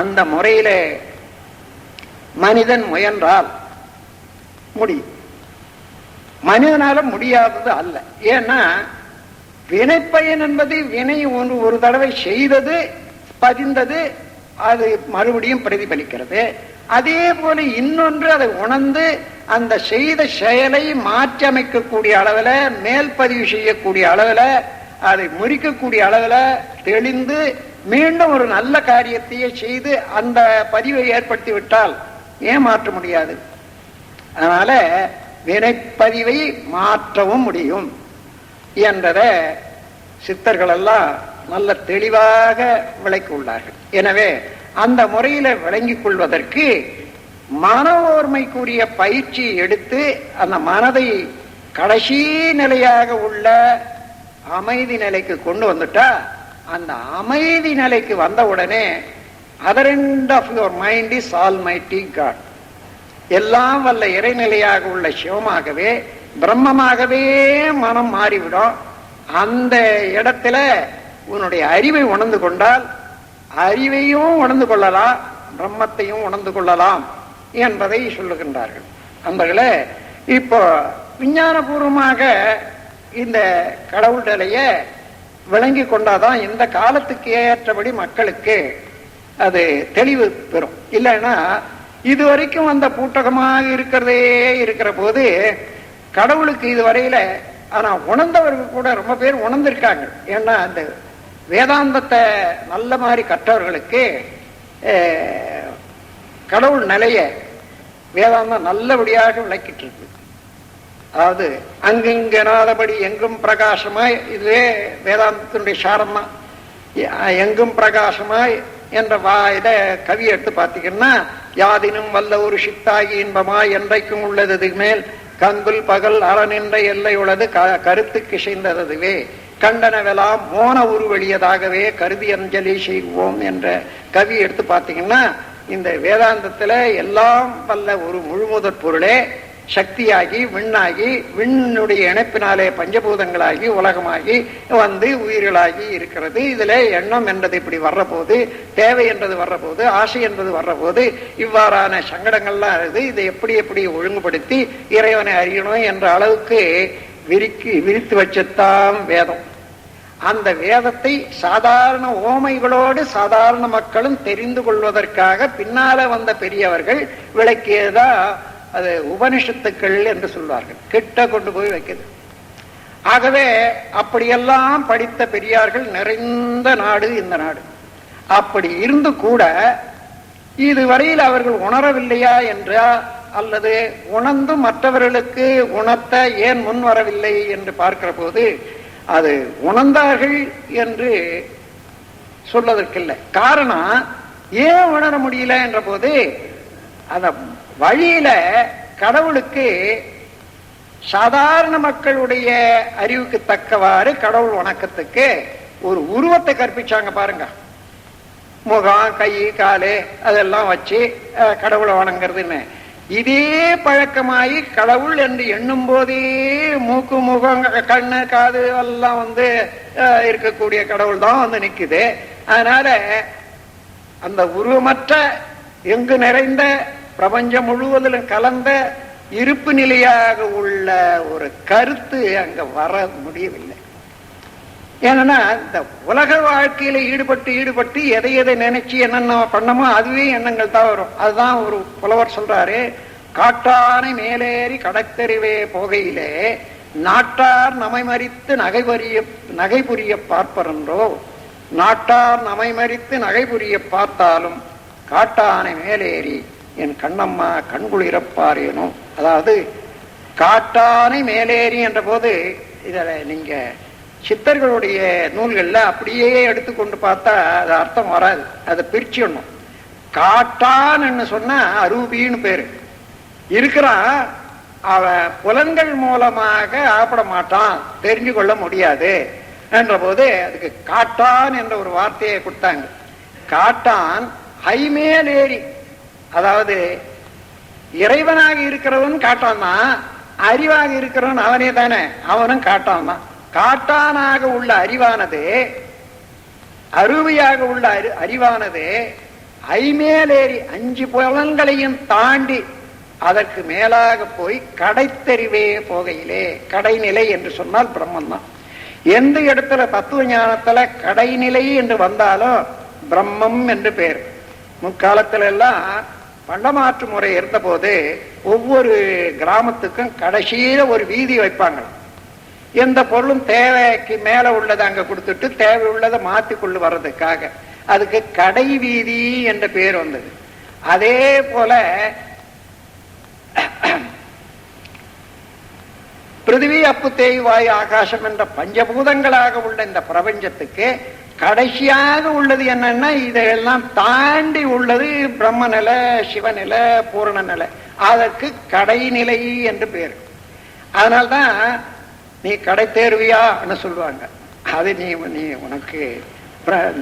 அந்த முறையில மனிதன் முயன்றால் முடியும். மனிதனால முடியாதது அல்ல. ஏன்னா வினைப்பயன் என்பது வினை ஒன்று ஒரு தடவை செய்தது பதிந்தது அது மறுபடியும் பிரதிபலிக்கிறது. அதே போல இன்னொன்று அதை உணர்ந்து அந்த செய்த செயலை மாற்றியமைக்கக்கூடிய அளவில் மேல்பதிவு மேல் பதிவு செய்யக்கூடிய அளவில் அதை முறிக்கக்கூடிய அளவில் தெளிந்து மீண்டும் ஒரு நல்ல காரியத்தையே செய்து அந்த பதிவை ஏற்படுத்தி விட்டால் ஏன் மாற்ற முடியாது. அதனால வினைப்பதிவை மாற்றவும் முடியும் என்றதை சித்தர்கள் எல்லாம் நல்ல தெளிவாக விளக்கி உள்ளார்கள் எனவே அந்த முறையில விளங்கிக் கொள்வதற்கு மன ஓர்மைக்குரிய பயிற்சி எடுத்து அந்த மனதை கடைசி நிலையாக உள்ள அமைதி நிலைக்கு கொண்டு வந்துட்டா அந்த அமைதி நிலைக்கு வந்த உடனே other end of your mind is almighty God எல்லாம் வல்ல இறைநிலையாக உள்ள சிவமாகவே பிரம்மமாகவே மனம் மாறிவிடும். அந்த இடத்துல உன்னுடைய அறிவை உணர்ந்து கொண்டால் அறிவையும் உணர்ந்து கொள்ளலாம் பிரம்மத்தையும் உணர்ந்து கொள்ளலாம் என்பதை சொல்லுகின்றார்கள். அந்தகளே இப்போ விஞ்ஞானபூர்வமாக இந்த கடவுள் நிலைய விளங்கி கொண்டாதான் இந்த காலத்துக்கு ஏற்றபடி மக்களுக்கு அது தெளிவு பெறும். இல்லைன்னா இதுவரைக்கும் அந்த பூட்டகமாக இருக்கிறதே இருக்கிற போது கடவுளுக்கு இதுவரையில ஆனா உணர்ந்தவர்கள் கூட ரொம்ப பேர் உணர்ந்திருக்காங்க. ஏன்னா அந்த வேதாந்தத்தை நல்ல மாதிரி கற்றவர்களுக்கு கடவுள் நிலைய வேதாந்தம் நல்லபடியாக விளக்கிட்டு இருக்கு. அதாவது அங்கிங்கனாதபடி எங்கும் பிரகாசமாய் இதுவே வேதாந்தத்தினுடைய சாரம் தான் எங்கும் பிரகாசமாய் என்ற வா இத கவி எடுத்து பார்த்தீங்கன்னா யாதினும் வல்ல ஒரு சித்தாகி இன்பமாய் என்றைக்கும் உள்ளது மேல் கங்குல் பகல் அறநின்ற எல்லை உள்ளது க- கருத்துக்கு இசைந்ததுவே கண்டனவெல்லாம் மோன உருவெளியதாகவே கருதி அஞ்சலி செய்வோம் என்ற கவி எடுத்து பார்த்தீங்கன்னா இந்த வேதாந்தத்துல எல்லாம் வல்ல ஒரு முழுமுதற் பொருளே சக்தியாகி விண்ணாகி விண்ணுடைய இணைப்பினாலே பஞ்சபூதங்களாகி உலகமாகி வந்து உயிர்களாகி இருக்கிறது. இதுல எண்ணம் என்றது இப்படி வர்ற போது தேவை என்றது வர்ற போது ஆசை என்பது வர்ற போது இவ்வாறான சங்கடங்கள்லாம் இருக்குது இதை எப்படி எப்படி ஒழுங்குபடுத்தி இறைவனை அறியணும் என்ற அளவுக்கு விரிக்கி விரித்து வச்சுத்தான் வேதம். அந்த வேதத்தை சாதாரண ஓமைகளோடு சாதாரண மக்களும் தெரிந்து கொள்வதற்காக பின்னால வந்த பெரியவர்கள் விளக்கியதா அது உபனிஷத்துக்கள் என்று சொல்வார்கள். கிட்ட கொண்டு போய் வைக்கிறது. ஆகவே அப்படியெல்லாம் படித்த பெரியார்கள் நிறைந்த நாடு இந்த நாடு. அப்படி இருந்து கூட இதுவரையில் அவர்கள் உணரவில்லையா என்றா அல்லது உணர்ந்து மற்றவர்களுக்கு உணர்த்த ஏன் முன் வரவில்லை என்று பார்க்கிற போது அது உணர்ந்தார்கள் என்று சொல்வதற்கில்லை. காரணம் ஏன் உணர முடியல என்ற போது அந்த வழியில கடவுளுக்கு சாதாரண மக்களுடைய அறிவுக்கு தக்கவாறு கடவுள் வணக்கத்துக்கு ஒரு உருவத்தை கற்பிச்சாங்க பாருங்க. முகம் கை காலு அதெல்லாம் வச்சு அஹ், கடவுளை வணங்குறதுன்னு. இதே பழக்கமாயி கடவுள் என்று எண்ணும் போதே மூக்கு முகம் கண்ணு காது எல்லாம் வந்து அஹ், இருக்கக்கூடிய கடவுள் தான் வந்து நிக்குது. அதனால அந்த உருவமற்ற எங்கு நிறைந்த பிரபஞ்சம் முழுவதிலும் கலந்த இருப்பு நிலையாக உள்ள ஒரு கருத்து அங்க வர முடியவில்லை. ஏன்னா இந்த உலக வாழ்க்கையில ஈடுபட்டு ஈடுபட்டு எதை எதை நினைச்சு என்னென்ன பண்ணமோ அதுவே எண்ணங்கள் தான் வரும். அதுதான் ஒரு புலவர் சொல்றாரு காட்டானை மேலேறி கடத்தெறிவே போகையிலே நாட்டார் நமை மறித்து நகை புரிய நகை புரிய பார்ப்பரன்றோ? நாட்டார் நமை மறித்து நகை புரிய பார்த்தாலும் காட்டானை மேலேறி என் கண்ணம்மா கண்குளிரப்பாரேனோ அதாவது காட்டானை மேலேறி என்ற போது இதில் நீங்கள் சித்தர்களுடைய நூல்களில் அப்படியே எடுத்துக்கொண்டு பார்த்தா அது அர்த்தம் வராது. அதை பிரிச்சிடணும். காட்டான்னு சொன்னால் அரூபின்னு பேரு. இருக்கிறான் அவன் புலன்கள் மூலமாக ஆப்பிட மாட்டான். தெரிஞ்சு கொள்ள முடியாது. என்ற போது அதுக்கு காட்டான் என்ற ஒரு வார்த்தையை கொடுத்தாங்க. காட்டான் ஹைமேல் ஏறி அதாவது இறைவனாக இருக்கிறவன் காட்டான் தான் அறிவாக இருக்கிறவன் அவனே தானே அவனும் காட்டான் தான் காட்டானாக உள்ள அறிவானது அருவியாக உள்ள அறி அறிவானது ஐமேலேறி அஞ்சு புலன்களையும் தாண்டி அதற்கு மேலாக போய் கடைத்தெறிவே போகையிலே கடைநிலை என்று சொன்னால் பிரம்மன் தான் எந்த இடத்துல தத்துவ ஞானத்துல கடைநிலை என்று வந்தாலும் பிரம்மம் என்று பேர். முக்காலத்துல எல்லாம் பண்டமாற்று முறை இருந்தபோது ஒவ்வொரு கிராமத்துக்கும் கடைசியில ஒரு வீதி வைப்பாங்க. எந்த பொருளும் தேவைக்கு மேல உள்ளதை அங்க கொடுத்துட்டு தேவை உள்ளதை மாத்தி கொண்டு வர்றதுக்காக. அதுக்கு கடை வீதி என்ற பேர் வந்தது. அதே போல பிருத்திவி அப்பு தேய்வாய் ஆகாசம் என்ற பஞ்சபூதங்களாக உள்ள இந்த பிரபஞ்சத்துக்கு கடைசியாக உள்ளது என்னன்னா இதையெல்லாம் தாண்டி உள்ளது பிரம்ம நிலை சிவநிலை பூரண நிலை அதற்கு கடைநிலை என்று பேர். அதனால்தான் நீ கடை தேர்வியான்னு சொல்லுவாங்க. அது நீ நீ உனக்கு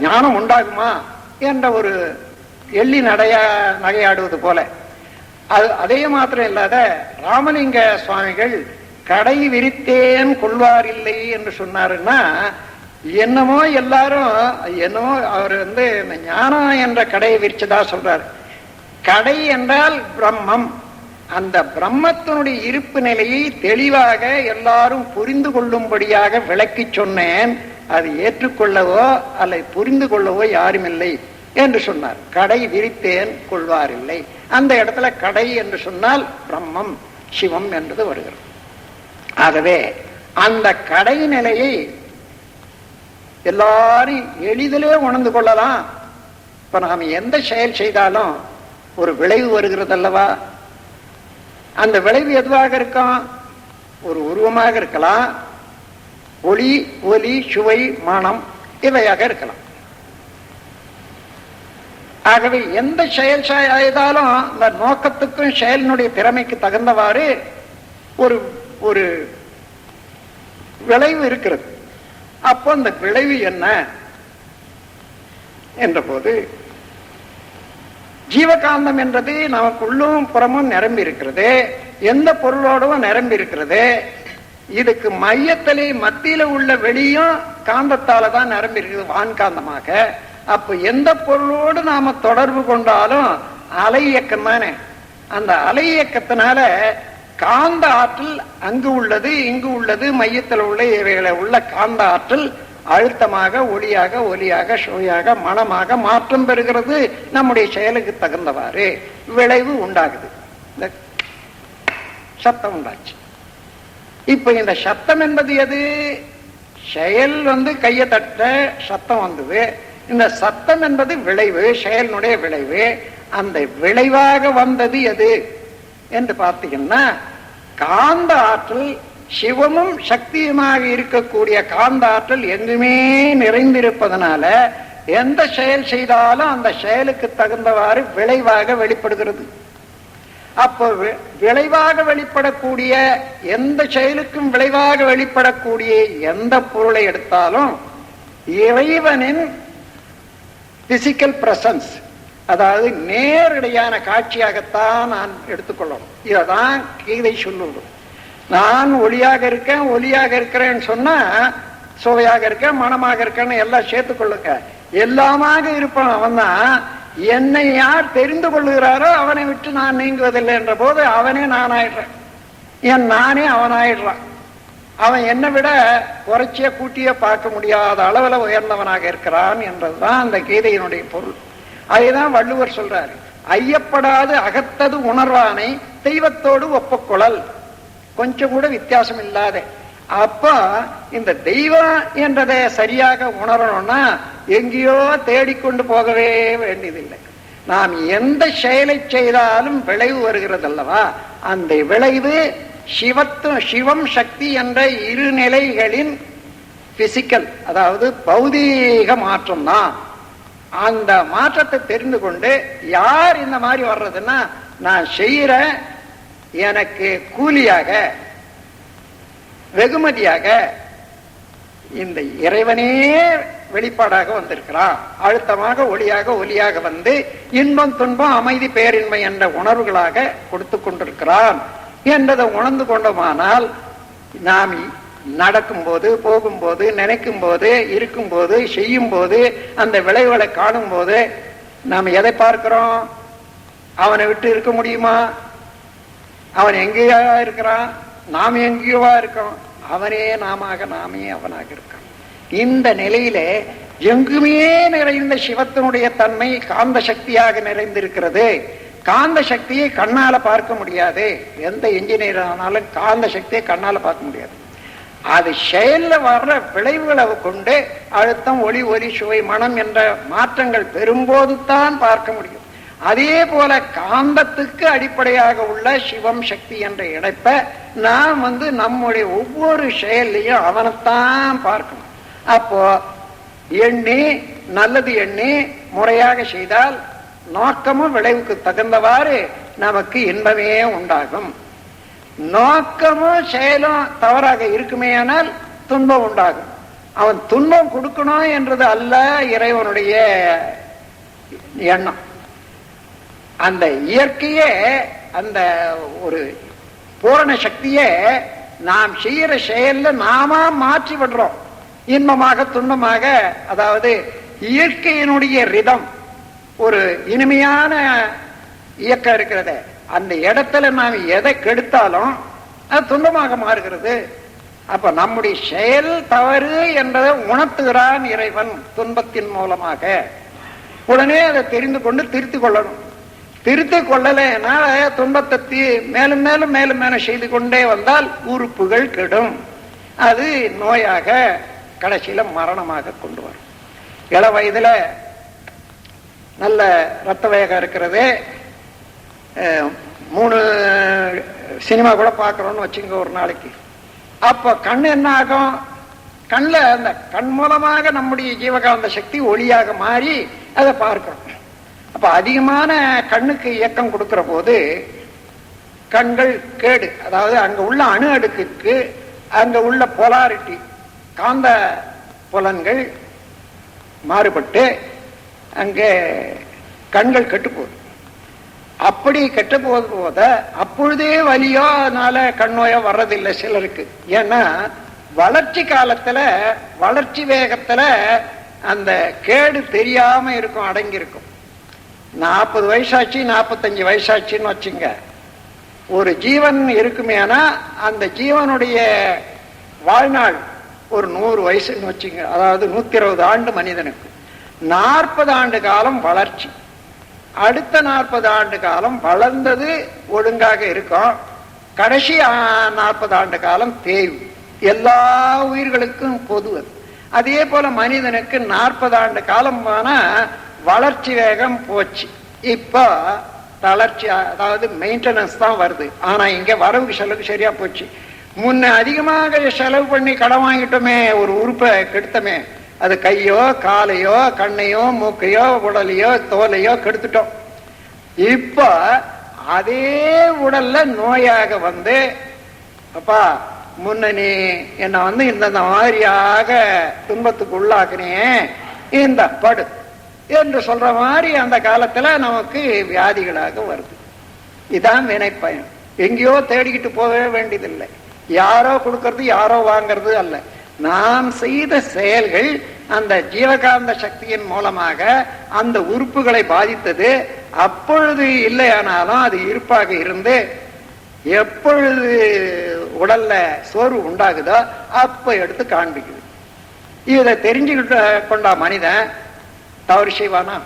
ஞானம் உண்டாகுமா என்ற ஒரு எள்ளி நடையா நகையாடுவது போல. அது அதே மாத்திரம் இல்லாத ராமலிங்க சுவாமிகள் கடை விரித்தேன் கொள்வார் இல்லை என்று சொன்னாருன்னா என்னமோ எல்லாரும் என்னமோ அவர் வந்து இந்த ஞானம் என்ற கடையை விரிச்சதா சொல்றாரு. கடை என்றால் பிரம்மம். அந்த பிரம்மத்தினுடைய இருப்பு நிலையை தெளிவாக எல்லாரும் புரிந்து கொள்ளும்படியாக விளக்கி சொன்னேன். அது ஏற்றுக்கொள்ளவோ அல்லது புரிந்து கொள்ளவோ யாரும் இல்லை என்று சொன்னார். கடை விரித்தேன் கொள்வாரில்லை. அந்த இடத்துல கடை என்று சொன்னால் பிரம்மம் சிவம் என்றது வருகிறது. ஆகவே அந்த கடை நிலையை எல்லாரும் எளிதிலே உணர்ந்து கொள்ளலாம். இப்ப நாம் எந்த செயல் செய்தாலும் ஒரு விளைவு வருகிறது அல்லவா அந்த விளைவு எதுவாக இருக்கும்? ஒரு உருவமாக இருக்கலாம். ஒளி ஒலி சுவை மனம் இவையாக இருக்கலாம். ஆகவே எந்த செயல் செய்தாலும் அந்த நோக்கத்துக்கும் செயலினுடைய திறமைக்கு தகுந்தவாறு ஒரு ஒரு விளைவு இருக்கிறது. அப்போ அந்த விளைவு என்ன? என்ற போது ஜீவகாந்தம் என்றது நமக்குள்ளும் புறமும் நிரம்பி இருக்கிறது எந்த பொருளோடவும் நிரம்பி இருக்கிறது இதுக்கு மையத்திலே மத்தியில உள்ள வெளியும் காந்தத்தால தான் நிரம்பி இருக்குது வான்காந்தமாக அப்ப எந்த பொருளோடு நாம தொடர்பு கொண்டாலும் அலை இயக்கம் தானே அந்த அலை இயக்கத்தினால காந்த ஆற்றல் அங்கு உள்ளது இங்கு உள்ளது மையத்தில் உள்ள இவைகளை உள்ள காந்த ஆற்றல் அழுத்தமாக ஒளியாக ஒலியாக சுவையாக மனமாக மாற்றம் பெறுகிறது. நம்முடைய செயலுக்கு தகுந்தவாறு விளைவு உண்டாகுது. இந்த சத்தம் உண்டாச்சு. இப்ப இந்த சத்தம் என்பது எது? செயல் வந்து கையை தட்ட சத்தம் வந்தது. இந்த சத்தம் என்பது விளைவு செயலினுடைய விளைவு. அந்த விளைவாக வந்தது எது? என்று பார்த்தீங்கன்னா காந்த ஆற்றல் சிவமும் சக்தியுமாக இருக்கக்கூடிய காந்த ஆற்றல் எங்குமே நிறைந்திருப்பதனால எந்த செயல் செய்தாலும் அந்த செயலுக்கு தகுந்தவாறு விளைவாக வெளிப்படுகிறது. அப்போ விளைவாக வெளிப்படக்கூடிய எந்த செயலுக்கும் விளைவாக வெளிப்படக்கூடிய எந்த பொருளை எடுத்தாலும் இறைவனின் பிசிக்கல் பிரசன்ஸ் அதாவது நேரடியான காட்சியாகத்தான் நான் எடுத்துக்கொள்ளணும். இததான் கீதை சொல்லுவது நான் ஒளியாக இருக்கேன் ஒலியாக இருக்கிறேன்னு சொன்னா சுவையாக இருக்கேன் மனமாக இருக்கேன்னு எல்லாம் சேர்த்துக்கொள்ளுங்க எல்லாமாக இருப்பான் அவன் தான் என்னை யார் தெரிந்து கொள்ளுகிறாரோ அவனை விட்டு நான் நீங்குவதில்லை என்ற போது அவனே நான் ஆயிடுறேன் என் நானே அவன் ஆயிடுறான் அவன் என்னை விட குறைச்சிய கூட்டிய பார்க்க முடியாத அளவுல உயர்ந்தவனாக இருக்கிறான் என்றதுதான் அந்த கீதையினுடைய பொருள். அதுதான் வள்ளுவர் சொல்றாரு. ஐயப்படாது அகத்தது உணர்வானை தெய்வத்தோடு ஒப்புக்கொள்ளல் கொஞ்சம் கூட வித்தியாசம் இல்லாத. அப்போ இந்த தெய்வம் என்றதை சரியாக உணரணும்னா எங்கேயோ தேடிக்கொண்டு போகவே வேண்டியதில்லை. நாம் எந்த செயலை செய்தாலும் விளைவு வருகிறது அல்லவா அந்த விளைவு சிவத்தும் சிவம் சக்தி என்ற இரு நிலைகளின் பிசிக்கல் அதாவது பௌதீக மாற்றம் தான் அந்த மாற்றத்தை தெரிந்து கொண்டு யார் இந்த மாதிரி வர்றதுன்னா நான் செய்யற எனக்கு கூலியாக வெகுமதியாக இந்த இறைவனே வெளிப்பாடாக வந்திருக்கிறான். அழுத்தமாக ஒளியாக ஒலியாக வந்து இன்பம் துன்பம் அமைதி பேரின்மை என்ற உணர்வுகளாக கொடுத்து கொண்டிருக்கிறான். என்றதை உணர்ந்து கொண்டோமானால் நாம் நடக்கும்போது போகும்போது நினைக்கும் போது இருக்கும்போது செய்யும் போது அந்த விளைவுகளை காணும் போது நாம் எதை பார்க்கிறோம்? அவனை விட்டு இருக்க முடியுமா? அவன் எங்கேயா இருக்கிறான்? நாம் எங்கேயோவா இருக்கோம்? அவனே நாமாக நாமே அவனாக இருக்கான். இந்த நிலையிலே எங்குமே நிறைந்த சிவத்தினுடைய தன்மை காந்த சக்தியாக நிறைந்திருக்கிறது. காந்த சக்தியை கண்ணால பார்க்க முடியாது. எந்த இன்ஜினியர் ஆனாலும் காந்த சக்தியை கண்ணால பார்க்க முடியாது. அது செயல்ல வர்ற விளைவுகளை கொண்டு அழுத்தம் ஒளி ஒலி சுவை மனம் என்ற மாற்றங்கள் பெறும்போது தான் பார்க்க முடியும். அதே போல காந்தத்துக்கு அடிப்படையாக உள்ள சிவம் சக்தி என்ற இணைப்ப நாம் வந்து நம்முடைய ஒவ்வொரு செயல்லையும் அவனைத்தான் பார்க்கணும். அப்போ எண்ணி நல்லது எண்ணி முறையாக செய்தால் நோக்கமும் விளைவுக்கு தகுந்தவாறு நமக்கு இன்பமே உண்டாகும். நோக்கமும் செயலும் தவறாக இருக்குமேயானால் துன்பம் உண்டாகும். அவன் துன்பம் கொடுக்கணும் என்றது அல்ல இறைவனுடைய எண்ணம். அந்த இயற்கையே அந்த ஒரு பூரண சக்தியே நாம் செய்யற செயல்ல நாம மாற்றி விடுறோம். இன்பமாக துன்பமாக அதாவது இயற்கையினுடைய ரிதம். ஒரு இனிமையான இயக்கம் இருக்கிறது. அந்த இடத்துல நாம் எதை கெடுத்தாலும் அது துன்பமாக மாறுகிறது. அப்ப நம்முடைய செயல் தவறு என்பதை உணர்த்துகிறான் இறைவன் துன்பத்தின் மூலமாக. உடனே அதை தெரிந்து கொண்டு திருத்திக் கொள்ளணும். திருத்தி கொள்ளலைன்னா துன்பத்தை தீ- மேலும் மேலும் மேலும் மேலும் செய்து கொண்டே வந்தால் உறுப்புகள் கெடும். அது நோயாக கடைசியில மரணமாக கொண்டு வரும். இள வயதுல நல்ல ரத்த வேகம் இருக்கிறது. மூணு சினிமா கூட பார்க்குறோம்னு வச்சுங்க ஒரு நாளைக்கு. அப்போ கண் என்ன ஆகும்? கண்ணில் அந்த கண் மூலமாக நம்முடைய ஜீவகாந்த சக்தி ஒளியாக மாறி அதை பார்க்கிறோம். அப்போ அதிகமான கண்ணுக்கு இயக்கம் கொடுக்குற போது கண்கள் கேடு. அதாவது அங்கே உள்ள அணு அடுக்குக்கு அங்கே உள்ள பொலாரிட்டி காந்த புலன்கள் மாறுபட்டு அங்கே கண்கள் கெட்டு போகுது. அப்படி கெட்டு போது போத அப்பொழுதே வலியோ அதனால கண்ணோயோ வர்றதில்லை சிலருக்கு. ஏன்னா வளர்ச்சி காலத்துல வளர்ச்சி வேகத்துல அந்த கேடு தெரியாம இருக்கும் அடங்கியிருக்கும். நாற்பது வயசாச்சு நாற்பத்தஞ்சு வயசாச்சுன்னு வச்சுங்க. ஒரு ஜீவன் இருக்குமேனா அந்த ஜீவனுடைய வாழ்நாள் ஒரு நூறு வயசுன்னு வச்சுங்க. அதாவது நூத்தி இருபது ஆண்டு மனிதனுக்கு. நாற்பது ஆண்டு காலம் வளர்ச்சி. அடுத்த நாற்பது ஆண்டு காலம் வளர்ந்தது ஒழுங்காக இருக்கும். கடைசி நாற்பது ஆண்டு காலம் தேய்வு எல்லா உயிர்களுக்கும் பொது அது. அதே போல மனிதனுக்கு நாற்பது ஆண்டு காலம் போனா வளர்ச்சி வேகம் போச்சு. இப்போ தளர்ச்சி அதாவது மெயின்டெனன்ஸ் தான் வருது. ஆனா இங்க வரவுக்கு செலவு சரியா போச்சு. முன்ன அதிகமாக செலவு பண்ணி கடன் வாங்கிட்டோமே ஒரு உறுப்பை கெடுத்தமே அது கையோ காலையோ கண்ணையோ மூக்கையோ உடலையோ தோலையோ கெடுத்துட்டோம். இப்போ அதே உடல்ல நோயாக வந்து அப்பா முன்ன நீ என்னை வந்து இந்த மாதிரியாக துன்பத்துக்கு உள்ளாக்குனியே இந்த படு என்று சொல்ற மாதிரி அந்த காலத்துல நமக்கு வியாதிகளாக வருது. இதான் வினைப்பயன். எங்கேயோ தேடிக்கிட்டு போகவே வேண்டியதில்லை. யாரோ கொடுக்கறது யாரோ வாங்கறது அல்ல. நாம் செய்த செயல்கள் அந்த ஜீவகாந்த சக்தியின் மூலமாக அந்த உறுப்புகளை பாதித்தது. அப்பொழுது இல்லையானாலும் அது இருப்பாக இருந்து எப்பொழுது உடல்ல சோர்வு உண்டாகுதோ அப்ப எடுத்து காண்பிக்குது. இதை தெரிஞ்சுக்கிட்டு கொண்டா மனிதன் தவறு செய்வானா?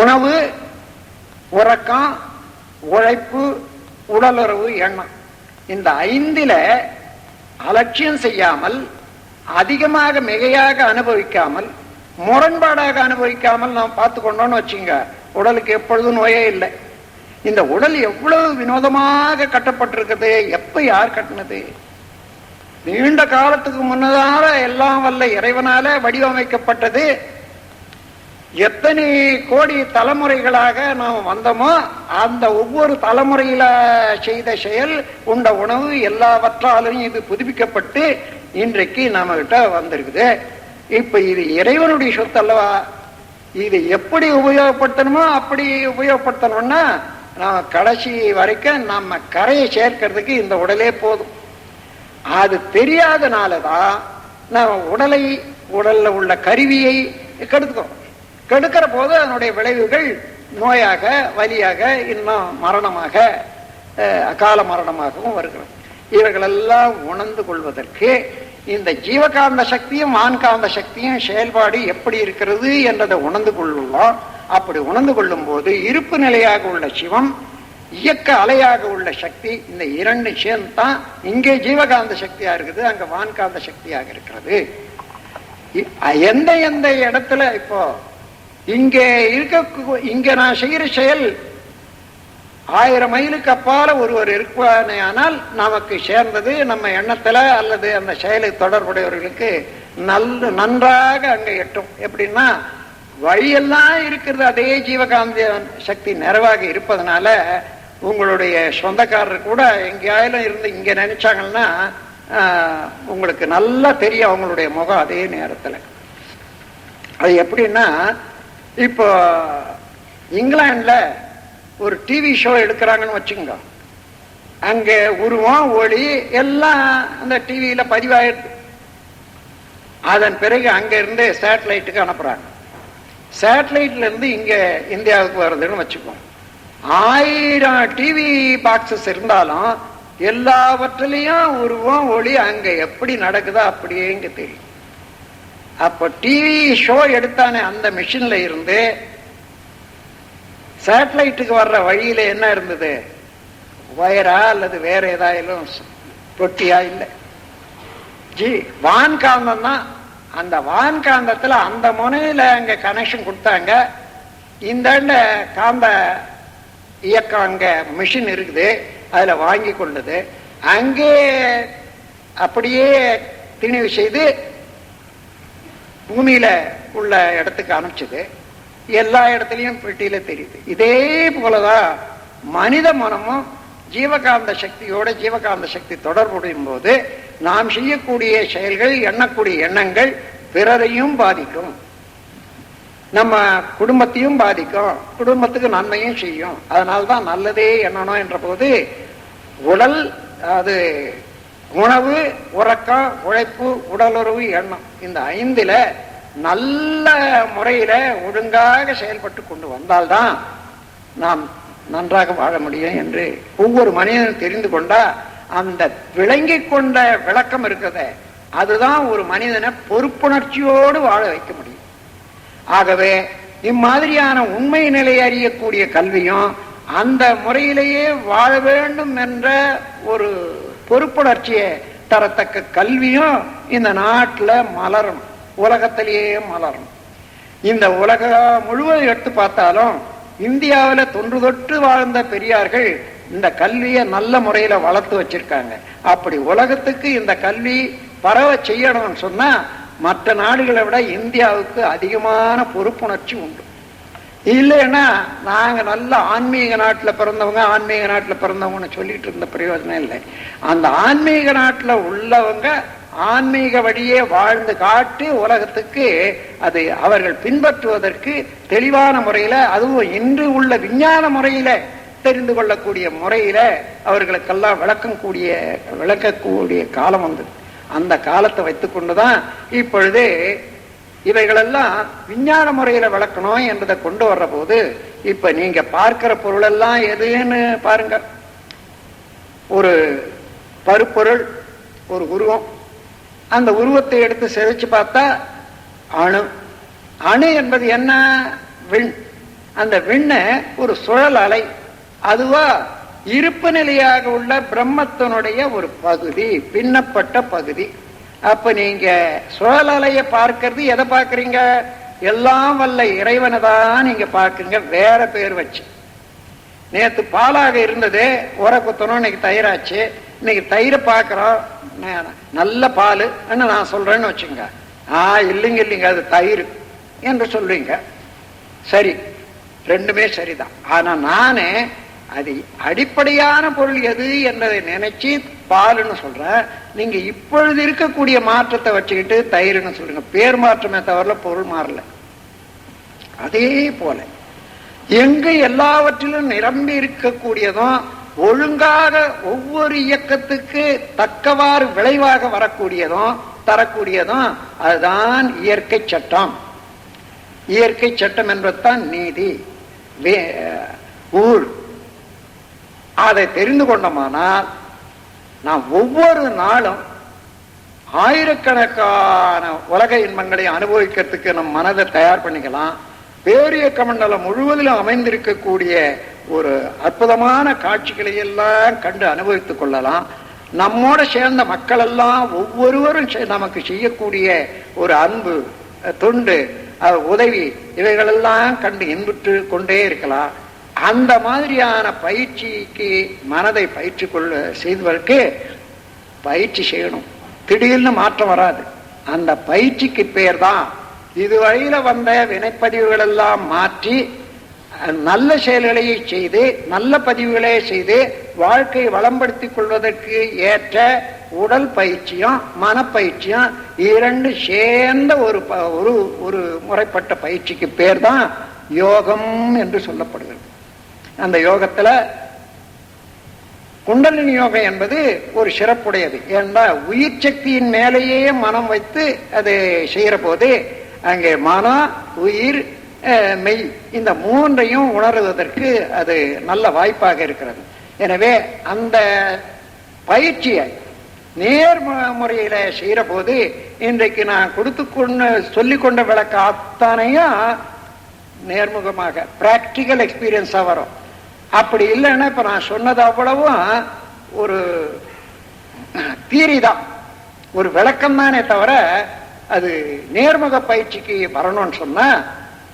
உணவு உறக்கம் உழைப்பு உடலுறவு எண்ணம். இந்த ஐந்தில அலட்சியம் செய்யாமல் அதிகமாக மிகையாக அனுபவிக்காமல் முரண்பாடாக அனுபவிக்காமல் நாம் பார்த்து கொண்டோம்னு வச்சுங்க உடலுக்கு எப்பொழுதும் நோயே இல்லை. இந்த உடல் எவ்வளவு வினோதமாக கட்டப்பட்டிருக்குது எப்ப யார் கட்டினது? நீண்ட காலத்துக்கு முன்னதாக எல்லாம் வல்ல இறைவனால வடிவமைக்கப்பட்டது எத்தனை கோடி தலைமுறைகளாக நாம் வந்தோமோ அந்த ஒவ்வொரு தலைமுறையில செய்த செயல் உண்ட உணவு எல்லாவற்றாலும் இது புதுப்பிக்கப்பட்டு இன்றைக்கு நம்ம கிட்ட வந்திருக்குது. இப்ப இது இறைவனுடைய சொத்து அல்லவா? இது எப்படி உபயோகப்படுத்தணுமோ அப்படி உபயோகப்படுத்தணும்னா நாம கடைசி வரைக்கும் நம்ம கரையை சேர்க்கிறதுக்கு இந்த உடலே போதும். அது தெரியாதனாலதான் நம்ம உடலை உடல்ல உள்ள கருவியை கெடுத்துக்கும் கெடுக்கிற போது அதனுடைய விளைவுகள் நோயாக வலியாக இன்னும் மரணமாக அஹ், அகால மரணமாகவும் வருகிறது. இவர்களெல்லாம் உணர்ந்து கொள்வதற்கு இந்த ஜீவகாந்த சக்தியும் வான்காந்த சக்தியும் செயல்பாடு எப்படி இருக்கிறது என்றதை உணர்ந்து கொள்ளுள்ளோம் அப்படி உணர்ந்து கொள்ளும் போது இருப்பு நிலையாக உள்ள சிவம் இயக்க அலையாக உள்ள சக்தி இந்த இரண்டு சேர்ந்தான் இங்கே ஜீவகாந்த சக்தியா இருக்குது அங்க வான்காந்த சக்தியாக இருக்கிறது. இ- எந்த எந்த இடத்துல இப்போ இங்கே இருக்க இங்க நான் செய்கிற செயல் ஆயிரம் மைலுக்கு அப்பால ஒருவர் இருப்பானே ஆனால் நமக்கு சேர்ந்தது நம்ம எண்ணத்துல அல்லது அந்த செயலை தொடர்புடையவர்களுக்கு நல்ல நன்றாக அங்க எட்டும். எப்படின்னா வழியெல்லாம் இருக்கிறது அதே ஜீவகாந்திய சக்தி நிறைவாக இருப்பதனால உங்களுடைய சொந்தக்காரர் கூட எங்கேயாயிலும் இருந்து இங்க நினைச்சாங்கன்னா ஆஹ், உங்களுக்கு நல்லா தெரியும் அவங்களுடைய முகம் அதே நேரத்துல. அது எப்படின்னா இப்போ இங்கிலாந்துல ஒரு டிவி ஷோ எடுக்கிறாங்கன்னு வச்சுக்கோங்க. அங்க உருவம் ஒளி எல்லாம் அந்த டிவியில பதிவாயிடுது. அதன் பிறகு அங்கேருந்து சேட்டலைட்டுக்கு அனுப்புறாங்க. சேட்டலைட்லேருந்து இருந்து இங்க இந்தியாவுக்கு வருதுன்னு வச்சுக்கோம் ஆயிரம் டிவி பாக்ஸஸ் இருந்தாலும் எல்லாவற்றிலையும் உருவம் ஒளி அங்க எப்படி நடக்குதோ அப்படியேங்க தெரியும். அப்ப டிவி ஷோ எடுத்தானே அந்த மிஷின்ல இருந்து சேட்டலைட்டுக்கு வர்ற வழியில என்ன இருந்தது? வயரா அல்லது வேற ஏதாயிலும் தொட்டியா இல்லை. ஜி வான்காந்தம் தான். அந்த வான்காந்தத்துல அந்த முனையில அங்க கனெக்ஷன் கொடுத்தாங்க. இந்த காந்த இயக்கம் அங்க மிஷின் இருக்குது. அதுல வாங்கி கொண்டது. அங்கே அப்படியே திணிவு செய்து பூமியில உள்ள இடத்துக்கு அனுப்பிச்சது. எல்லா இடத்துலயும் பெட்டியில தெரியுது. இதே போலதான் மனித மனமும் ஜீவகாந்த சக்தியோட ஜீவகாந்த சக்தி தொடர்புடையும் போது நாம் செய்யக்கூடிய செயல்கள் எண்ணக்கூடிய எண்ணங்கள் பிறரையும் பாதிக்கும். நம்ம குடும்பத்தையும் பாதிக்கும். குடும்பத்துக்கு நன்மையும் செய்யும். அதனால்தான் நல்லதே எண்ணணும் என்ற போது உடல் அது உணவு உறக்கம் உழைப்பு உடலுறவு எண்ணம். இந்த ஐந்துல நல்ல முறையில ஒழுங்காக செயல்பட்டு கொண்டு வந்தால்தான் நாம் நன்றாக வாழ முடியும் என்று ஒவ்வொரு மனிதனும் தெரிந்து கொண்டா அந்த விளங்கி கொண்ட விளக்கம் இருக்கிறத. அதுதான் ஒரு மனிதனை பொறுப்புணர்ச்சியோடு வாழ வைக்க முடியும். ஆகவே இம்மாதிரியான உண்மை நிலையை அறியக்கூடிய கல்வியும் அந்த முறையிலேயே வாழ வேண்டும் என்ற ஒரு பொறுப்புணர்ச்சியை தரத்தக்க கல்வியும் இந்த நாட்டில் மலரும் உலகத்திலேயே மலரும் இந்த உலகம் முழுவதும் எடுத்து பார்த்தாலும் இந்தியாவில் தொன்று தொட்டு வாழ்ந்த பெரியார்கள் இந்த கல்வியை நல்ல முறையில வளர்த்து வச்சிருக்காங்க. அப்படி உலகத்துக்கு இந்த கல்வி பரவ செய்யணும்னு சொன்னா மற்ற நாடுகளை விட இந்தியாவுக்கு அதிகமான பொறுப்புணர்ச்சி உண்டு. இல்லைன்னா நாங்க நல்ல ஆன்மீக நாட்டுல பிறந்தவங்க ஆன்மீக நாட்டுல பிறந்தவங்கன்னு சொல்லிட்டு இருந்த பிரயோஜனம் இல்லை. அந்த ஆன்மீக நாட்டுல உள்ளவங்க ஆன்மீக வழியே வாழ்ந்து காட்டி உலகத்துக்கு அது அவர்கள் பின்பற்றுவதற்கு தெளிவான முறையில அதுவும் இன்று உள்ள விஞ்ஞான முறையில தெரிந்து கொள்ளக்கூடிய முறையில அவர்களுக்கெல்லாம் விளக்கம் கூடிய விளக்கக்கூடிய காலம் வந்தது. அந்த காலத்தை வைத்துக்கொண்டுதான் இப்பொழுது இவைகளெல்லாம் விஞ்ஞான முறையில விளக்கணும் என்பதை கொண்டு வர்ற போது இப்ப நீங்க பார்க்கிற பொருள் எல்லாம் எதுன்னு பாருங்க. ஒரு பருப்பொருள் ஒரு உருவம். அந்த உருவத்தை எடுத்து சிதைச்சு பார்த்தா அணு. அணு என்பது என்ன? விண். அந்த விண்ண ஒரு சுழல் அலை. அதுவா இருப்பு நிலையாக உள்ள பிரம்மத்தினுடைய ஒரு பகுதி பின்னப்பட்ட பகுதி. அப்ப நீங்க சுழல் பார்க்கறது எதை பார்க்கறீங்க? எல்லாம் வல்ல இறைவனை தான் நீங்க பார்க்கறீங்க வேற பேர் வச்சு. நேத்து பாலாக இருந்தது உர குத்தணும் இன்னைக்கு தயிராச்சு. இன்னைக்கு தயிரை பார்க்கிறோம். நல்ல பால். நான் சொல்றேன்னு வச்சுங்க ஆ இல்லைங்க இல்லைங்க அது தயிர் என்று சொல்லுவீங்க. சரி ரெண்டுமே சரிதான். ஆனா நானே அது அடிப்படையான பொருள் எது என்பதை நினைச்சு பாலுன்னு சொல்றேன். நீங்க இப்பொழுது இருக்கக்கூடிய மாற்றத்தை வச்சுக்கிட்டு தயிர்னு சொல்றீங்க பேர் மாற்றமே தவிர பொருள் மாறல. அதே போல எங்க எல்லாவற்றிலும் நிரம்பி இருக்கக்கூடியதும் ஒழுங்காக ஒவ்வொரு இயக்கத்துக்கு தக்கவாறு விளைவாக வரக்கூடியதும் தரக்கூடியதும் அதுதான் இயற்கை சட்டம். இயற்கை சட்டம் என்பதுதான் நீதி. ஊழ். அதை தெரிந்து கொண்டோமானால் நான் ஒவ்வொரு நாளும் ஆயிரக்கணக்கான உலக இன்பங்களை அனுபவிக்கிறதுக்கு நம் மனதை தயார் பண்ணிக்கலாம். பேரியக்க மண்டலம் முழுவதிலும் அமைந்திருக்கக்கூடிய ஒரு அற்புதமான காட்சிகளை எல்லாம் கண்டு அனுபவித்துக் கொள்ளலாம். நம்மோட சேர்ந்த மக்கள் எல்லாம் ஒவ்வொருவரும் நமக்கு செய்யக்கூடிய ஒரு அன்பு தொண்டு உதவி இவைகளெல்லாம் கண்டு இன்புற்று கொண்டே இருக்கலாம். அந்த மாதிரியான பயிற்சிக்கு மனதை பயிற்சி கொள்ள செய்வதற்கு பயிற்சி செய்யணும். திடீர்னு மாற்றம் வராது. அந்த பயிற்சிக்கு பேர் தான் இதுவரையில வந்த வினைப்பதிவுகள் எல்லாம் மாற்றி நல்ல செயல்களையே செய்து நல்ல பதிவுகளை செய்து வாழ்க்கையை வளம்படுத்திக் கொள்வதற்கு ஏற்ற உடல் பயிற்சியும் மனப்பயிற்சியும் இரண்டு சேர்ந்த ஒரு ப- ஒரு ஒரு முறைப்பட்ட பயிற்சிக்கு பேர் தான் யோகம் என்று சொல்லப்படுகிறது அந்த யோகத்துல குண்டலினி யோகம் என்பது ஒரு சிறப்புடையது. ஏன்னா உயிர் சக்தியின் மேலேயே மனம் வைத்து அது செய்யற போது அங்கே மனம் உயிர் மெய் இந்த மூன்றையும் உணருவதற்கு அது நல்ல வாய்ப்பாக இருக்கிறது. எனவே அந்த பயிற்சியை நேர் முறையில செய்யற போது இன்றைக்கு நான் கொடுத்து கொண்டு சொல்லிக் கொண்ட விளக்க அத்தனையும் நேர்முகமாக பிராக்டிக்கல் எக்ஸ்பீரியன்ஸா வரும். அப்படி இல்லைன்னா இப்ப நான் சொன்னது அவ்வளவும் ஒரு தீரி தான் ஒரு விளக்கம் தானே தவிர அது நேர்முக பயிற்சிக்கு வரணும்னு சொன்னா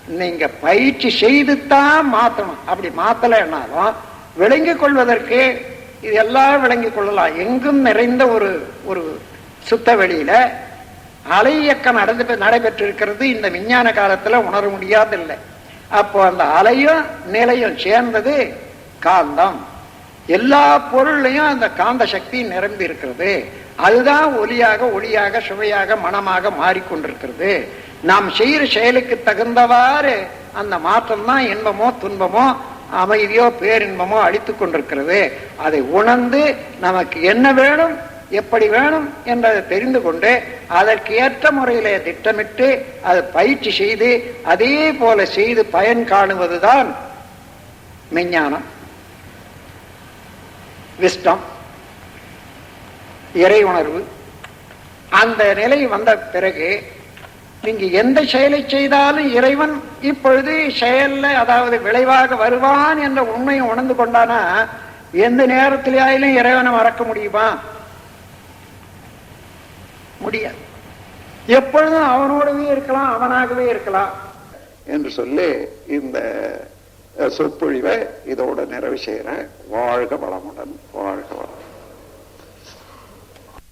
நீங்க பயிற்சி செய்து தான் மாத்தணும். அப்படி மாத்தலைன்னாலும் விளங்கிக் கொள்வதற்கு இது எல்லாம் விளங்கிக் கொள்ளலாம். எங்கும் நிறைந்த ஒரு ஒரு சுத்த வெளியில அலை இயக்கம் நடந்து நடைபெற்றிருக்கிறது. இந்த விஞ்ஞான காலத்துல உணர முடியாதில்லை. அப்போ அந்த அலையும் நிலையும் சேர்ந்தது காந்தம். எல்லா பொருள்லையும் அந்த காந்த சக்தி நிரம்பி இருக்கிறது. அதுதான் ஒலியாக ஒளியாக சுவையாக மனமாக மாறிக்கொண்டிருக்கிறது. நாம் செய்யற செயலுக்கு தகுந்தவாறு அந்த மாற்றம் தான் இன்பமோ துன்பமோ அமைதியோ பேரின்பமோ அழித்துக் கொண்டிருக்கிறது. அதை உணர்ந்து நமக்கு என்ன வேணும் எப்படி வேணும் என்பதை தெரிந்து கொண்டு அதற்கு ஏற்ற முறையிலே திட்டமிட்டு அதை பயிற்சி செய்து அதே போல செய்து பயன் காணுவதுதான் மெஞ்ஞானம். விஸ்டம் இறை உணர்வு. அந்த நிலை வந்த பிறகு நீங்க எந்த செயலை செய்தாலும் இறைவன் இப்பொழுது செயல்ல அதாவது விளைவாக வருவான் என்ற உண்மையை உணர்ந்து கொண்டானா எந்த நேரத்திலேயாயிலும் இறைவனை மறக்க முடியுமா? முடியாது. எப்பொழுதும் அவனோடவே இருக்கலாம் அவனாகவே இருக்கலாம். என்று சொல்லி இந்த சொற்பொழிவை இதோட நிறைவு செய்கிறேன். வாழ்க வளமுடன் வாழ்க வளம்